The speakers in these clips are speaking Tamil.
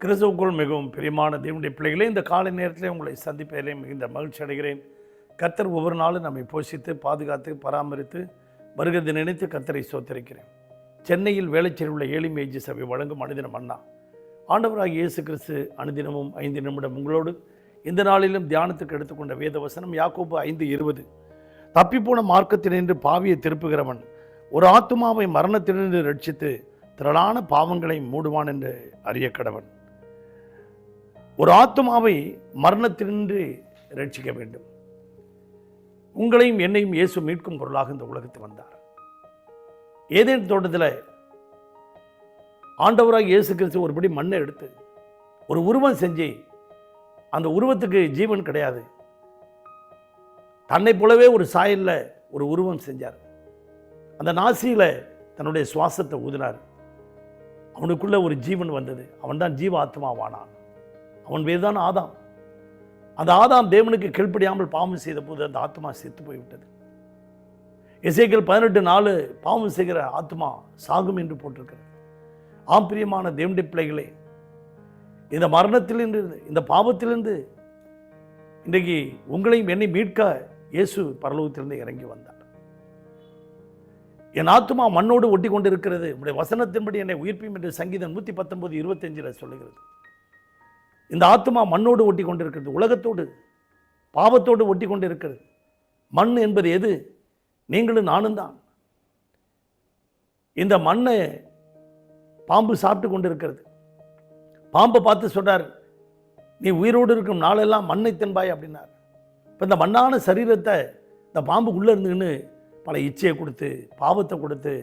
கிறிஸ்துவுக்குள் மிகவும் பிரியமான தேவனுடைய பிள்ளைகளே இந்த காலை நேரத்திலே உங்களை சந்திப்பதிலே மிகுந்த மகிழ்ச்சி அடைகிறேன். கத்தர் ஒவ்வொரு நாளும் நம்மை போஷித்து பாதுகாத்து பராமரித்து வருகிறது நினைத்து கத்தரை சோத்தரிக்கிறேன் சென்னையில் வேலைச்சேரி உள்ள ஏழி மேஜி சபை வழங்கும் அனுதினம் அண்ணா. ஆண்டவராக இயேசு கிறிஸ்து அனுதினமும் ஐந்து நிமிடம் உங்களோடு இந்த நாளிலும் தியானத்துக்கு எடுத்துக்கொண்ட வேத வசனம் யாக்கோபு ஐந்து இருபது. தப்பிப்போன மார்க்கத்தினின்று பாவியை திருப்புகிறவன் ஒரு ஆத்துமாவை மரணத்திலிருந்து ரட்சித்து திரளான பாவங்களை மூடுவான் என்று அறிய கடவன் ஒரு ஆத்மாவை மரணத்தினின்று ரட்சிக்க வேண்டும். உங்களையும் என்னையும் இயேசு மீட்கும் பொருளாக இந்த உலகத்துக்கு வந்தார். ஏதேன் தோட்டத்தில் ஆண்டவராக இயேசு கிறிஸ்து ஒருபடி மண்ணை எடுத்து ஒரு உருவம் செஞ்சு அந்த உருவத்துக்கு ஜீவன் கிடையாது. தன்னை போலவே ஒரு சாயலில் ஒரு உருவம் செஞ்சார். அந்த நாசியில் தன்னுடைய சுவாசத்தை ஊதினார். அவனுக்குள்ள ஒரு ஜீவன் வந்தது. அவன் தான் ஜீவ ஆத்மாவானான் அவன் பேர் தான் ஆதாம். அந்த ஆதாம் தேவனுக்கு கீழ்ப்படியாமல் பாவம் செய்த போது அந்த ஆத்மா செத்து போய்விட்டது. இசைக்கள் பதினெட்டு நாலு பாவம் செய்கிற ஆத்மா சாகும் என்று போட்டிருக்கிறது. ஆம் பிரியமான தேவனுடைய பிள்ளைகளே இந்த மரணத்திலிருந்து இந்த பாவத்திலிருந்து இன்றைக்கு உங்களையும் என்னை மீட்க இயேசு பரலோகத்திலிருந்து இறங்கி வந்தார். என் ஆத்துமா மண்ணோடு ஒட்டி கொண்டிருக்கிறது. உடைய வசனத்தின்படி என்னை உயிர்ப்பியும் என்று சங்கீதம் நூற்றி பத்தொன்பது இருபத்தஞ்சில் சொல்லுகிறது. இந்த ஆத்மா மண்ணோடு ஒட்டி கொண்டிருக்கிறது உலகத்தோடு பாவத்தோடு ஒட்டி கொண்டிருக்கிறது மண் என்பது எது? நீங்களும் நானும் தான். இந்த மண்ணை பாம்பு சாப்பிட்டு கொண்டிருக்கிறது. பாம்பை பார்த்து சொல்கிறார் நீ உயிரோடு இருக்கும் நாளெல்லாம் மண்ணை தின்பாய் அப்படின்னார். இப்போ இந்த மண்ணான சரீரத்தை இந்த பாம்பு உள்ளே இருந்துக்கின்னு பல இச்சையை கொடுத்து பாவத்தை கொடுத்து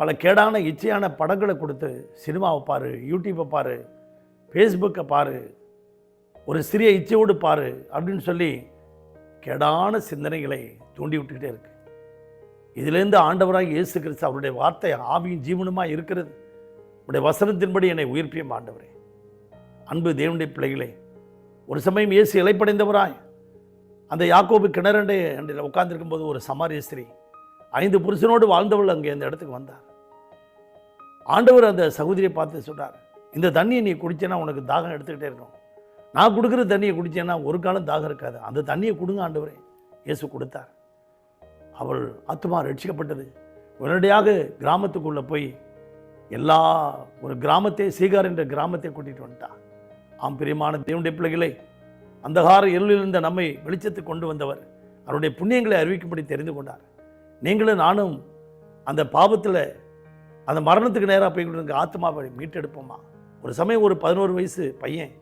பல கேடான இச்சையான படங்களை கொடுத்து சினிமாவை பாரு யூடியூப்பை பாரு ஃபேஸ்புக்கை பாரு. ஒரு சிறிய இச்சையோடு பாரு அப்படின்னு சொல்லி கேடான சிந்தனைகளை தூண்டி விட்டுக்கிட்டே இருக்கு. இதிலேருந்து ஆண்டவராக இயேசு கிறிஸ்து அவருடைய வார்த்தை ஆவியும் ஜீவனுமாக இருக்கிறது. உடைய வசனத்தின்படி என்னை உயிர்ப்பியும் ஆண்டவரே. அன்பு தேவனுடைய பிள்ளைகளே ஒரு சமயம் இயேசு இலைப்படைந்தவராய் அந்த யாக்கோபு கிணறண்டை அன்றையில் உட்கார்ந்துருக்கும் போது ஒரு சமாரிய ஸ்திரீ ஐந்து புருஷனோடு வாழ்ந்தவள் அங்கே அந்த இடத்துக்கு வந்தார். ஆண்டவர் அந்த சகோதரியை பார்த்து சொன்னார் இந்த தண்ணியை நீ குடிச்சேன்னா உனக்கு தாகம் எடுத்துக்கிட்டே இருக்கும் நான் கொடுக்குற தண்ணியை குடிச்சேன்னா ஒரு காலம் தாகம் இருக்காது. அந்த தண்ணியை கொடுங்க ஆண்டவரே. இயேசு கொடுத்தார். அவள் ஆத்மா ரட்சிக்கப்பட்டது. உடனடியாக கிராமத்துக்குள்ளே போய் எல்லா ஒரு கிராமத்தை சீகார் என்ற கிராமத்தை கூட்டிகிட்டு வந்துட்டான் ஆம் பிரியமான தேவனுடைய பிள்ளைகளை அந்தகார இருளில் இருந்த நம்மை வெளிச்சத்துக்கு கொண்டு வந்தவர் அவருடைய புண்ணியங்களை அறிவிக்கும்படி தெரிந்து கொண்டார். நீங்களும் நானும் அந்த பாவத்தில் அந்த மரணத்துக்கு நேராக போய் இருக்க ஆத்மாவை மீட்டெடுப்போமா? ஒரு சமயம் ஒரு பதினோரு வயசு பையன்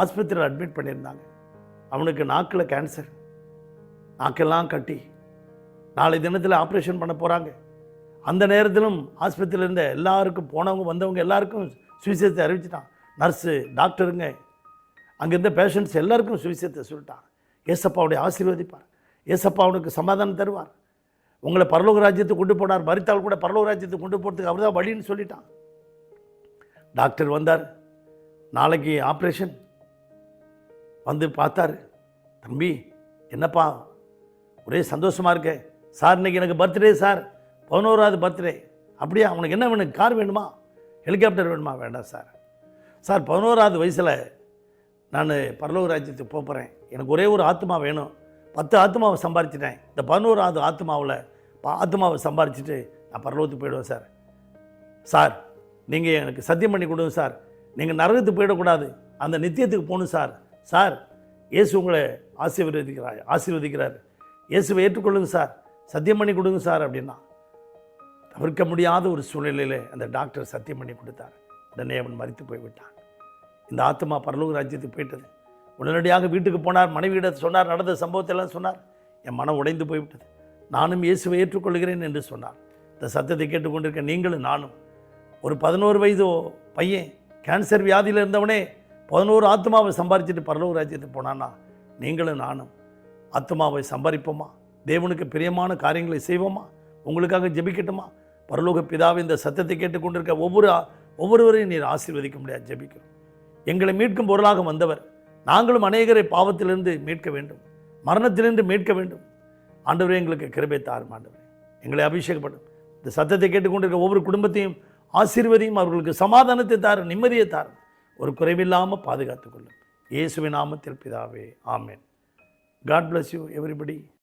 ஆஸ்பத்திரியில் அட்மிட் பண்ணியிருந்தாங்க. அவனுக்கு நாக்கில் கேன்சர் நாக்கெல்லாம் கட்டி. நாளை தினத்தில் ஆப்ரேஷன் பண்ண போகிறாங்க அந்த நேரத்திலும் ஆஸ்பத்திரியில் இருந்த எல்லாருக்கும் போனவங்க வந்தவங்க எல்லாருக்கும் சுவிசேஷத்தை அறிவிச்சிட்டான். நர்ஸு டாக்டருங்க. அங்கே இருந்த பேஷண்ட்ஸ் எல்லாருக்கும் சுவிசேஷத்தை சொல்லிட்டான் ஏசப்பாவுடைய ஆசீர்வதிப்பார். ஏசப்பா அவனுக்கு சமாதானம் தருவார். உங்களை பரலோக ராஜ்யத்துக்கு கொண்டு போனார். மறித்தால் கூட பரலோக ராஜ்யத்துக்கு கொண்டு போகிறதுக்கு அவர் தான் வழின்னு சொல்லிட்டான். டாக்டர் வந்தார். நாளைக்கு ஆப்ரேஷன். வந்து பார்த்தார். தம்பி என்னப்பா? ஒரே சந்தோஷமாக இருக்க. சார் இன்னைக்கு எனக்கு பர்த்டே சார். பதினோராவது பர்த்டே அப்படியா? உனக்கு என்ன வேணும்? கார் வேணுமா? ஹெலிகாப்டர் வேணுமா? வேண்டாம் சார். சார் பதினோராவது வயசில் நான் பரலோக ராஜ்யத்துக்கு போக போகிறேன் எனக்கு ஒரே ஒரு ஆத்மா வேணும். பத்து ஆத்மாவை சம்பாரிச்சிட்டேன். இந்த பதினோராவது ஆத்மாவில் ஆத்மாவை சம்பாரிச்சிட்டு நான் பரலோகத்துக்கு போயிடுவேன் சார். சார் நீங்கள் எனக்கு சத்தியம் பண்ணி கொடுங்க சார். நீங்கள் நரகத்துக்கு போயிடக்கூடாது. அந்த நித்தியத்துக்கு போகணும் சார். சார் இயேசு உங்களை ஆசீர்வதிக்கிறார் ஆசீர்வதிக்கிறார். இயேசுவை ஏற்றுக்கொள்ளுங்க சார். சத்தியம் பண்ணி கொடுங்க சார் அப்படின்னா. தவிர்க்க முடியாத ஒரு சூழ்நிலையில் அந்த டாக்டர் சத்தியம் பண்ணி கொடுத்தார். உடனே அவன் மறித்து போய்விட்டான். இந்த ஆத்மா பரலோக ராஜ்யத்துக்கு போயிட்டது. உடனடியாக வீட்டுக்கு போனார். மனைவியிட சொன்னார். நடந்த சம்பவத்தெல்லாம் சொன்னார். என் மனம் உடைந்து போய்விட்டது. நானும் இயேசுவை ஏற்றுக்கொள்கிறேன் என்று சொன்னார். இந்த சத்தத்தை கேட்டுக்கொண்டிருக்க நீங்களும் நானும் ஒரு பதினோரு வயது பையன் கேன்சர் வியாதியில் இருந்தவனே பதினோரு ஆத்மாவை சம்பாரிச்சிட்டு பரலோக ராஜ்யத்துக்கு போனான்னா நீங்களும் நானும் ஆத்மாவை சம்பாதிப்போமா தேவனுக்கு பிரியமான காரியங்களை செய்வோமா? உங்களுக்காக ஜெபிக்கட்டுமா? பரலோக பிதாவை இந்த சத்தத்தை கேட்டுக்கொண்டிருக்க ஒவ்வொரு ஒவ்வொருவரையும் நீர் ஆசீர்வதிக்க முடியாது ஜெபிக்கிறோம். எங்களை மீட்கும் பொருளாக வந்தவர் நாங்களும் அநேகரை பாவத்திலிருந்து மீட்க வேண்டும். மரணத்திலிருந்து மீட்க வேண்டும். ஆண்டவரே எங்களுக்கு கிருபை தாரும் ஆண்டவர் எங்களை அபிஷேகப்படும். இந்த சத்தத்தை கேட்டுக்கொண்டிருக்க ஒவ்வொரு குடும்பத்தையும் ஆசீர்வதியும் அவர்களுக்கு சமாதானத்தை தாரும் நிம்மதியை தாரும். ஒரு குறைவில்லாமல் பாதுகாத்துக் கொள்ளும். இயேசுவின் நாமத்தில் பிதாவே amen. God bless you everybody